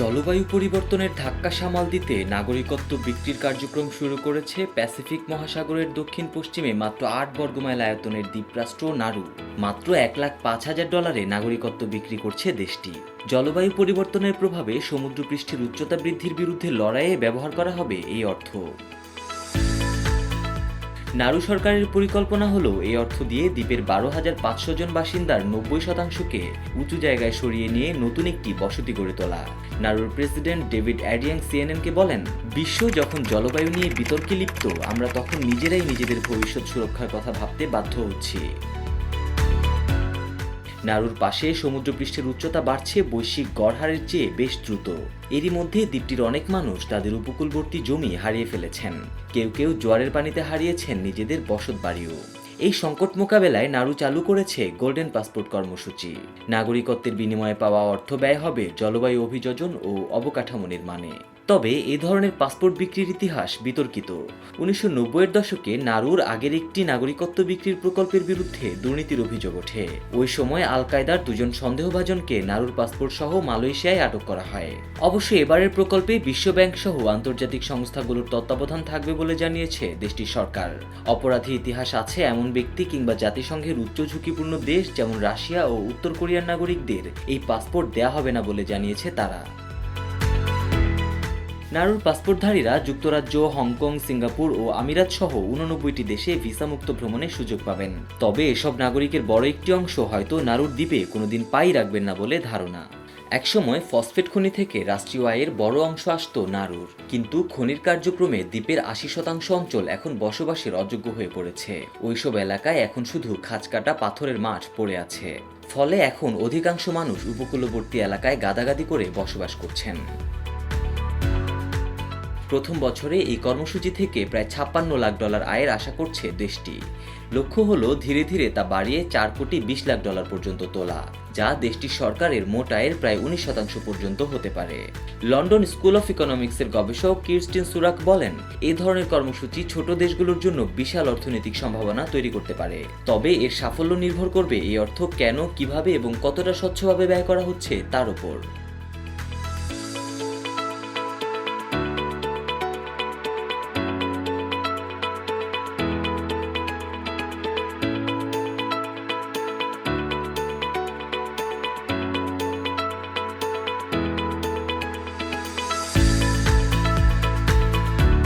জলবায়ু পরিবর্তনের ধাক্কা সামাল দিতে নাগরিকত্ব বিক্রির কার্যক্রম শুরু করেছে প্যাসিফিক মহাসাগরের দক্ষিণ পশ্চিমে মাত্র আট বর্গমাইল আয়তনের দ্বীপরাষ্ট্র নাড়ু মাত্র এক লাখ পাঁচ হাজার ডলারে নাগরিকত্ব বিক্রি করছে দেশটি। জলবায়ু পরিবর্তনের প্রভাবে সমুদ্রপৃষ্ঠের উচ্চতা বৃদ্ধির বিরুদ্ধে লড়াইয়ে ব্যবহার করা হবে এই অর্থ। নাড়ু সরকারের পরিকল্পনা হলো এই অর্থ দিয়ে দ্বীপের বারো হাজার পাঁচশো জন বাসিন্দার নব্বই শতাংশকে উঁচু জায়গায় সরিয়ে নিয়ে নতুন একটি বসতি গড়ে তোলা। নারুর প্রেসিডেন্ট ডেভিড অ্যাডিয়াং সিএনএনকে বলেন, বিশ্ব যখন জলবায়ু নিয়ে বিতর্কে লিপ্ত, আমরা তখন নিজেরাই নিজেদের ভবিষ্যৎ সুরক্ষার কথা ভাবতে বাধ্য হচ্ছি। নাড়ুর পাশে সমুদ্রপৃষ্ঠের উচ্চতা বাড়ছে, বৈশ্বিক গড়হারের চেয়ে বেশ দ্রুত। এরই মধ্যে দ্বীপটির অনেক মানুষ তাদের উপকূলবর্তী জমি হারিয়ে ফেলেছেন। কেউ কেউ জোয়ারের পানিতে হারিয়েছেন নিজেদের বসত বাড়িও। এই সংকট মোকাবেলায় নাড়ু চালু করেছে গোল্ডেন পাসপোর্ট কর্মসূচি। নাগরিকত্বের বিনিময়ে পাওয়া অর্থ ব্যয় হবে জলবায়ু অভিযোজন ও অবকাঠামো নির্মাণে। তবে এ ধরনের পাসপোর্ট বিক্রির ইতিহাস বিতর্কিত। উনিশশো নব্বইয়ের দশকে নারুর আগের একটি নাগরিকত্ব বিক্রির প্রকল্পের বিরুদ্ধে দুর্নীতির অভিযোগ ওঠে। ওই সময় আল কায়দার দুজন সন্দেহভাজনকে নারুর পাসপোর্ট সহ মালয়েশিয়ায় আটক করা হয়। অবশ্য এবারের প্রকল্পে বিশ্বব্যাংক সহ আন্তর্জাতিক সংস্থাগুলোর তত্ত্বাবধান থাকবে বলে জানিয়েছে দেশটির সরকার। অপরাধী ইতিহাস আছে এমন ব্যক্তি কিংবা জাতিসংঘের উচ্চ ঝুঁকিপূর্ণ দেশ যেমন রাশিয়া ও উত্তর কোরিয়ার নাগরিকদের এই পাসপোর্ট দেয়া হবে না বলে জানিয়েছে তারা। নারুর পাসপোর্টধারীরা যুক্তরাজ্য, হংকং, সিঙ্গাপুর ও আমিরাত সহ উননব্বইটি দেশে ভিসামুক্ত ভ্রমণের সুযোগ পাবেন। তবে এসব নাগরিকের বড় একটি অংশ হয়তো নারুর দ্বীপে কোনোদিন পাই রাখবেন না বলে ধারণা। একসময় ফসফেট খনি থেকে রাষ্ট্রীয় আয়ের বড় অংশ আসত নারুর। কিন্তু খনির কার্যক্রমে দ্বীপের আশি শতাংশ অঞ্চল এখন বসবাসের অযোগ্য হয়ে পড়েছে। ওইসব এলাকায় এখন শুধু খাঁজকাটা পাথরের মাঠ পড়ে আছে। ফলে এখন অধিকাংশ মানুষ উপকূলবর্তী এলাকায় গাদাগাদি করে বসবাস করছেন। প্রথম বছরে এই কর্মসূচি থেকে প্রায় ছাপ্পান্ন লাখ ডলার আয়ের আশা করছে দেশটি। লক্ষ্য হলো ধীরে ধীরে তা বাড়িয়ে চার কোটি বিশ লাখ ডলার পর্যন্ত তোলা, যা দেশটির সরকারের মোট আয়ের প্রায় উনিশ শতাংশ পর্যন্ত হতে পারে। লন্ডন স্কুল অফ ইকোনমিক্সের গবেষক কিরস্টিন সুরাক বলেন এই ধরনের কর্মসূচি ছোট দেশগুলোর জন্য বিশাল অর্থনৈতিক সম্ভাবনা তৈরি করতে পারে। তবে এর সাফল্য নির্ভর করবে এই অর্থ কেন, কীভাবে এবং কতটা স্বচ্ছভাবে ব্যয় করা হচ্ছে তার উপর।